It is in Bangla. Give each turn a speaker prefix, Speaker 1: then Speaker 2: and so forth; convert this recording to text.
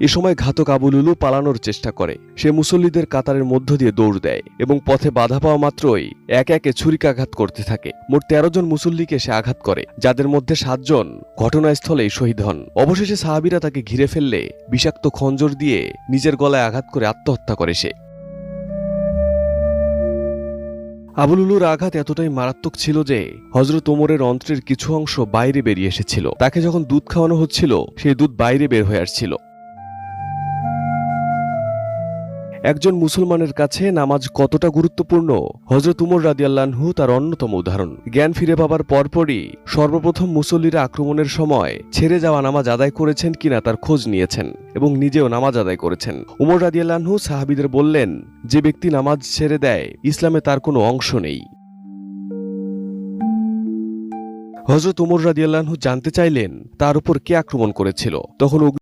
Speaker 1: এ সময় ঘাতক আবুলুলু পালানোর চেষ্টা করে। সে মুসল্লিদের কাতারের মধ্য দিয়ে দৌড় দেয় এবং পথে বাধা পাওয়া মাত্রই এক একে ছুরিকাঘাত করতে থাকে। মোট তেরো জন মুসল্লিকে সে আঘাত করে, যাদের মধ্যে সাতজন ঘটনাস্থলেই শহীদ হন। অবশেষে সাহাবিরা তাকে ঘিরে ফেললে বিষাক্ত খঞ্জর দিয়ে নিজের গলায় আঘাত করে আত্মহত্যা করে সে। আবুলুলুর আঘাত এতটাই মারাত্মক ছিল যে হজরত ওমরের অন্ত্রের কিছু অংশ বাইরে বেরিয়ে এসেছিল। তাকে যখন দুধ খাওয়ানো হচ্ছিল, সেই দুধ বাইরে বের হয়ে আসছিল। একজন মুসলমানের কাছে নামাজ কতটা গুরুত্বপূর্ণ? হজরত উমর রাদিয়াল্লাহু তার অন্যতম উদাহরণ। জ্ঞান ফিরে পাবার পরপরই সর্বপ্রথম মুসল্লিরা আক্রমণের সময় ছেড়ে যাওয়া নামাজ আদায় করেছেন কিনা তার খোঁজ নিয়েছেন এবং নিজেও নামাজ আদায় করেছেন। উমর রাদিয়াল্লাহু সাহাবিদের বললেন, যে ব্যক্তি নামাজ ছেড়ে দেয়, ইসলামে তার কোনো অংশ নেই। হজরত উমর রাদিয়াল্লাহু জানতে চাইলেন, তার উপর কে আক্রমণ করেছিল। তখন